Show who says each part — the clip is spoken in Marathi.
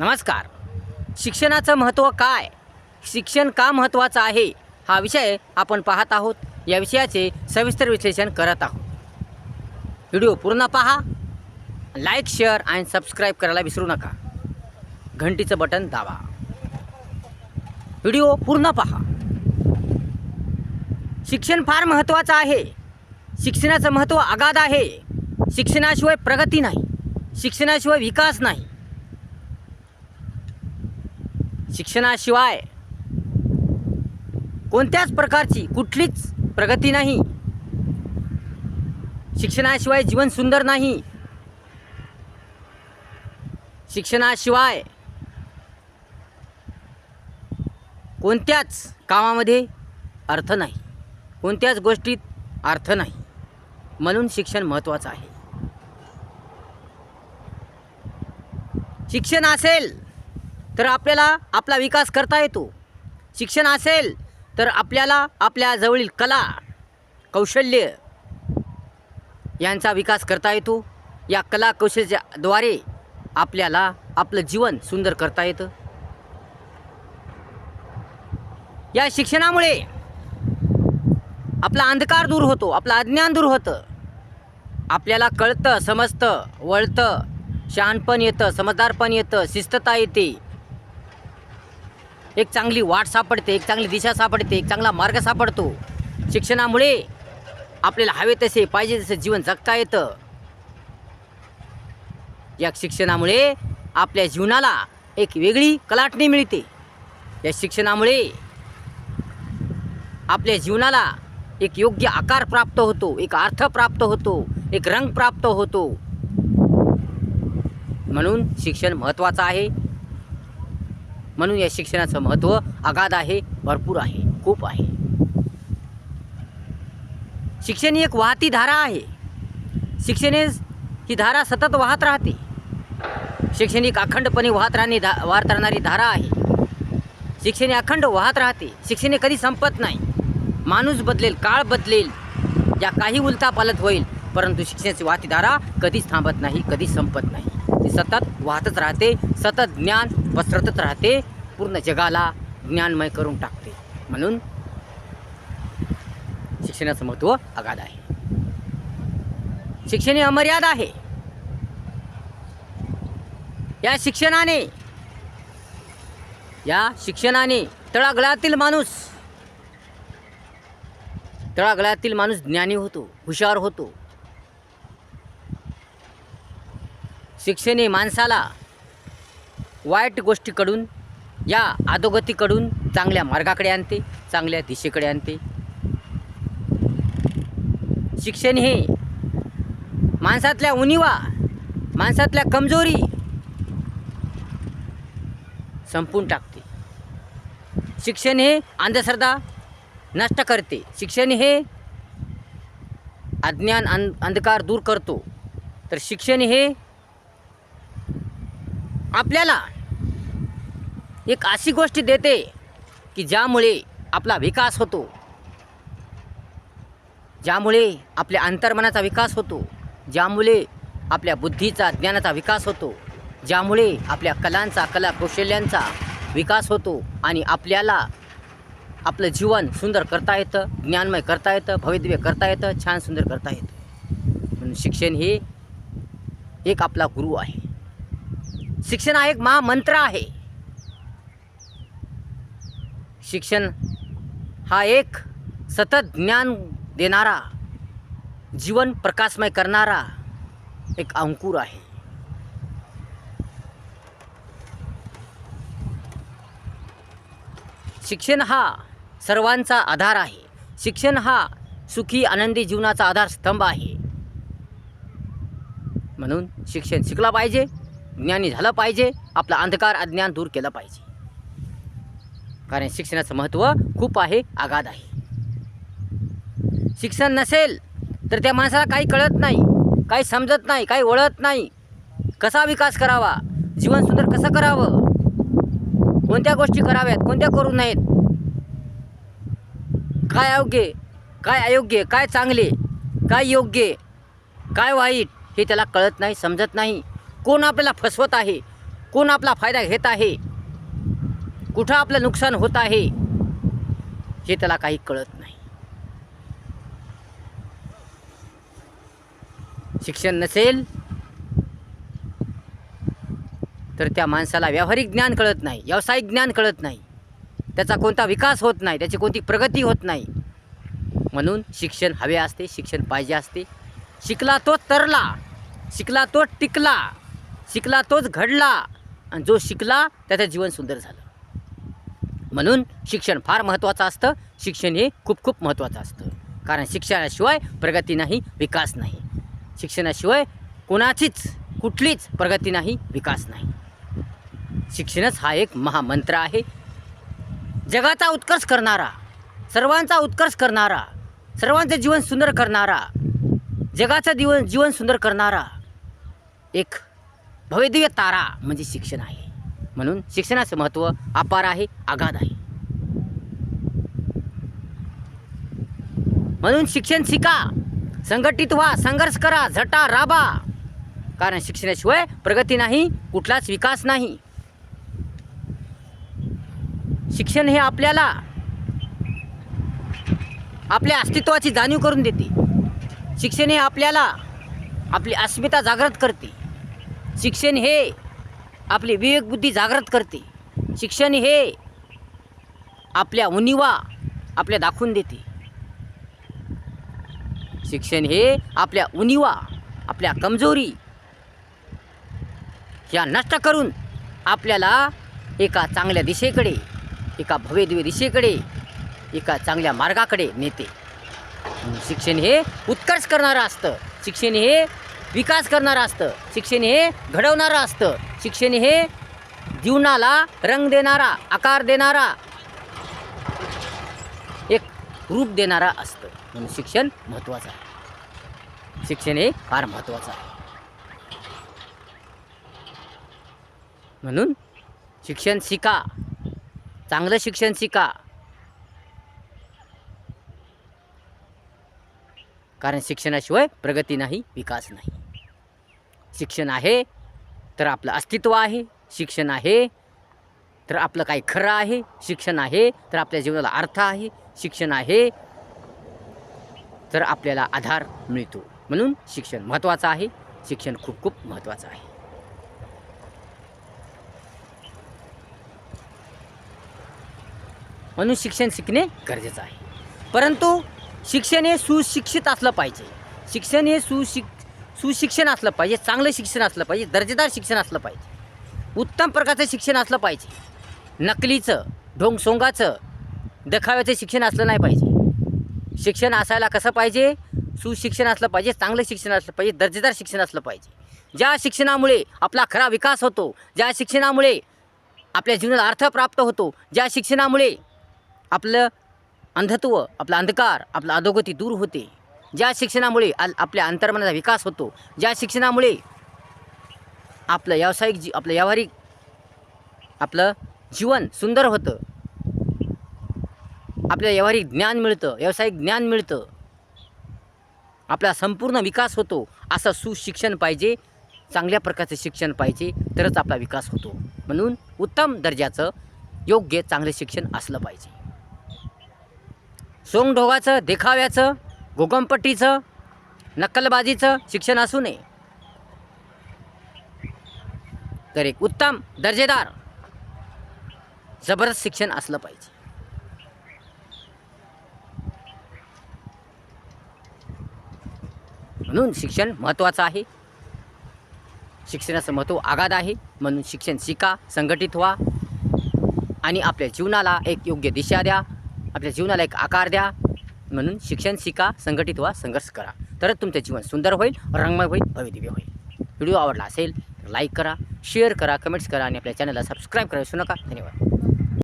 Speaker 1: नमस्कार. शिक्षणाचं महत्त्व काय? शिक्षण का महत्त्वाचं आहे? हा विषय आपण पाहत आहोत. या विषयाचे सविस्तर विश्लेषण करत आहोत. व्हिडिओ पूर्ण पहा. लाईक शेअर आणि सबस्क्राईब करायला विसरू नका. घंटीचं बटन दाबा. व्हिडिओ पूर्ण पहा. शिक्षण फार महत्त्वाचं आहे. शिक्षणाचं महत्त्व अगाध आहे. शिक्षणाशिवाय प्रगती नाही. शिक्षणाशिवाय विकास नाही. शिक्षणाशिवाय कोणत्याच प्रकारची कुठलीच प्रगती नाही. शिक्षणाशिवाय जीवन सुंदर नाही. शिक्षणाशिवाय कोणत्याच कामामध्ये अर्थ नाही. कोणत्याच गोष्टीत अर्थ नाही. म्हणून शिक्षण महत्त्वाचं आहे. शिक्षण असेल तर आपल्याला आपला विकास करता येतो. शिक्षण असेल तर आपल्याला आपल्या जवळील कला कौशल्य यांचा विकास करता येतो. या कला कौशल्याद्वारे आपल्याला आपलं जीवन सुंदर करता येतं. या शिक्षणामुळे आपला अंधकार दूर होतो आपलं अज्ञान दूर होतं. आपल्याला कळतं समजतं वळतं शहाणपण येतं समजदारपण येतं शिस्तता येते. एक चांगली वाट सापडते एक चांगली दिशा सापडते एक चांगला मार्ग सापडतो. शिक्षणामुळे आपल्याला हवे तसे पाहिजे तसे जीवन जगता येतं. या शिक्षणामुळे आपल्या जीवनाला एक वेगळी कलाटणी मिळते. या शिक्षणामुळे आपल्या जीवनाला एक योग्य आकार प्राप्त होतो एक अर्थ प्राप्त होतो एक रंग प्राप्त होतो. म्हणून शिक्षण महत्त्वाचं आहे. म्हणून या शिक्षणाचं महत्त्व अगाध आहे भरपूर आहे खूप आहे. शिक्षण ही एक वाहती धारा आहे. शिक्षणे ही धारा सतत वाहत राहते. शिक्षण एक अखंडपणे वाहत राहणे धा वाहत राहणारी धारा आहे. शिक्षण हे अखंड वाहत राहते. शिक्षण कधी संपत नाही. माणूस बदलेल काळ बदलेल या काही उलता पालत होईल परंतु शिक्षणाची वाहती धारा कधीच थांबत नाही कधीच संपत नाही. ती सतत वाहतच राहते सतत ज्ञान पसरतच राहते पूर्ण जगाला ज्ञानमय करून टाकते. म्हणून शिक्षणाचं महत्त्व अगाध आहे. शिक्षण हे अमर्याद आहे. या शिक्षणाने या शिक्षणाने तळागळातील माणूस तळागळातील माणूस ज्ञानी होतो हुशार होतो. शिक्षण हे माणसाला वाईट गोष्टीकडून या अधोगतीकडून चांगल्या मार्गाकडे आणते चांगल्या दिशेकडे आणते. शिक्षण हे माणसातल्या उणिवा माणसातल्या कमजोरी संपून टाकते. शिक्षण हे अंधश्रद्धा नष्ट करते. शिक्षण हे अज्ञान अंध अंधकार दूर करतो. तर शिक्षण हे आपल्याला एक अशी गोष्ट देते की ज्यामुळे आपला विकास होतो. ज्यामुळे आपल्या अंतर्मनाचा विकास होतो. ज्यामुळे आपल्या बुद्धीचा ज्ञानाचा विकास होतो. ज्यामुळे आपल्या कलांचा कला कौशल्यांचा विकास होतो आणि आपल्याला आपलं जीवन सुंदर करता येतं ज्ञानमय करता येतं भवितव्य करता येतं छान सुंदर करता येतं. म्हणून शिक्षण हे एक आपला गुरु आहे. शिक्षण हा एक महामंत्र आहे. शिक्षण हा एक सतत ज्ञान देणारा जीवन प्रकाशमय करणारा एक अंकुर आहे. शिक्षण हा सर्वांचा आधार आहे. शिक्षण हा सुखी आनंदी जीवनाचा आधार स्तंभ आहे. म्हणून शिक्षण शिकला पाहिजे ज्ञानी झालं पाहिजे आपला अंधकार अज्ञान दूर केलं पाहिजे. कारण शिक्षणाचं महत्त्व खूप आहे आघात आहे. शिक्षण नसेल तर त्या माणसाला काही कळत नाही काही समजत नाही काही ओळखत नाही. कसा विकास करावा? जीवन सुंदर कसं करावं? कोणत्या गोष्टी कराव्यात? कोणत्या करू नयेत? काय अयोग्य काय अयोग्य काय चांगले काय योग्य काय वाईट हे त्याला कळत नाही समजत नाही. कोण आपल्याला फसवत आहे? कोण आपला फायदा घेत आहे? कुठं आपलं नुकसान होत आहे हे त्याला काही कळत नाही. शिक्षण नसेल तर त्या माणसाला व्यावहारिक ज्ञान कळत नाही व्यावसायिक ज्ञान कळत नाही. त्याचा कोणता विकास होत नाही त्याची कोणती प्रगती होत नाही. म्हणून शिक्षण हवे असते शिक्षण पाहिजे असते. शिकला तोच तरला शिकला तोच टिकला शिकला तोच घडला आणि जो शिकला त्याचं जीवन सुंदर झालं. म्हणून शिक्षण फार महत्त्वाचं असतं. शिक्षण हे खूप खूप महत्त्वाचं असतं. कारण शिक्षणाशिवाय प्रगती नाही विकास नाही. शिक्षणाशिवाय कोणाचीच कुठलीच प्रगती नाही विकास नाही. शिक्षणच हा एक महामंत्र आहे. जगाचा उत्कर्ष करणारा सर्वांचा उत्कर्ष करणारा सर्वांचं जीवन सुंदर करणारा जगाचं जीवन जीवन सुंदर करणारा एक भव्यदिव्य तारा म्हणजे शिक्षण आहे. म्हणून शिक्षणाचं महत्त्व अपार आहे आघात आहे. म्हणून शिक्षण शिका संघटित व्हा संघर्ष करा झटा राबा. कारण शिक्षणाशिवाय प्रगती नाही कुठलाच विकास नाही. शिक्षण हे आपल्याला आपल्या अस्तित्वाची जाणीव करून देते. शिक्षण हे आपल्याला आपली अस्मिता जागृत करते. शिक्षण हे आपली विवेकबुद्धी जागृत करते. शिक्षण हे आपल्या उनिवा आपल्या दाखवून देते. शिक्षण हे आपल्या उनिवा आपल्या कमजोरी या नष्ट करून आपल्याला एका चांगल्या दिशेकडे एका भव्यदिव्य दिशेकडे एका चांगल्या मार्गाकडे नेते. शिक्षण हे उत्कर्ष करणारं असतं. शिक्षण हे विकास करणारं असतं. शिक्षण हे घडवणारं असतं. शिक्षण हे जीवनाला रंग देणारा आकार देणारा एक रूप देणारा असतं. म्हणून शिक्षण महत्त्वाचं आहे. शिक्षण हे फार महत्त्वाचं आहे. म्हणून शिक्षण शिका. चांगलं शिक्षण शिका. कारण शिक्षणाशिवाय प्रगती नाही विकास नाही. शिक्षण आहे तर आपलं अस्तित्व आहे शिक्षण आहे तर आपलं काही खरं आहे शिक्षण आहे तर आपल्या जीवनाला अर्थ आहे शिक्षण आहे तर आपल्याला आधार मिळतो. म्हणून शिक्षण महत्त्वाचं आहे शिक्षण खूप खूप महत्त्वाचं आहे. म्हणून शिक्षण शिकणे गरजेचं आहे. परंतु शिक्षण हे सुशिक्षित असलं पाहिजे. शिक्षण हे सुशिक सुशिक्षण असलं पाहिजे चांगलं शिक्षण असलं पाहिजे दर्जेदार शिक्षण असलं पाहिजे. उत्तम प्रकारचं शिक्षण असलं पाहिजे. नकलीचं ढोंगसोंगाचं देखाव्याचं शिक्षण असलं नाही पाहिजे. शिक्षण असायला कसं पाहिजे? सुशिक्षण असलं पाहिजे चांगलं शिक्षण असलं पाहिजे दर्जेदार शिक्षण असलं पाहिजे. ज्या शिक्षणामुळे आपला खरा विकास होतो ज्या शिक्षणामुळे आपल्या जीवनाला अर्थ प्राप्त होतो ज्या शिक्षणामुळे आपलं अंधत्व आपला अंधकार आपला अधोगती दूर होते. ज्या शिक्षणामुळे al- आपल्या अंतर्मनाचा विकास होतो ज्या शिक्षणामुळे आपलं व्यावसायिक जी आपलं व्यावहारिक आपलं जीवन सुंदर होतं. आपल्या व्यावहारिक ज्ञान मिळतं व्यावसायिक ज्ञान मिळतं. आपला संपूर्ण विकास होतो असं सुशिक्षण पाहिजे चांगल्या प्रकारचं शिक्षण पाहिजे तरच आपला विकास होतो. म्हणून उत्तम दर्जाचं योग्य चांगलं शिक्षण असलं पाहिजे. सोंगढोगाचं देखाव्याचं घोकमपट्टीचं नक्कलबाजीचं शिक्षण असू नये. तर एक उत्तम दर्जेदार जबरदस्त शिक्षण असलं पाहिजे. म्हणून शिक्षण महत्त्वाचं आहे. शिक्षणाचं महत्त्व आगाध आहे. म्हणून शिक्षण शिका संघटित व्हा. आणि आपल्या जीवनाला एक योग्य दिशा द्या. आपल्या जीवनाला एक आकार द्या. म्हणून शिक्षण शिका संघटित व्हा संघर्ष करा. तरच तुमचं जीवन सुंदर होईल रंगमय होईल भविदिव्य होईल. व्हिडिओ आवडला असेल तर लाईक करा शेअर करा कमेंट्स करा आणि आपल्या चॅनलला सबस्क्राईब करा विसरू नका. धन्यवाद.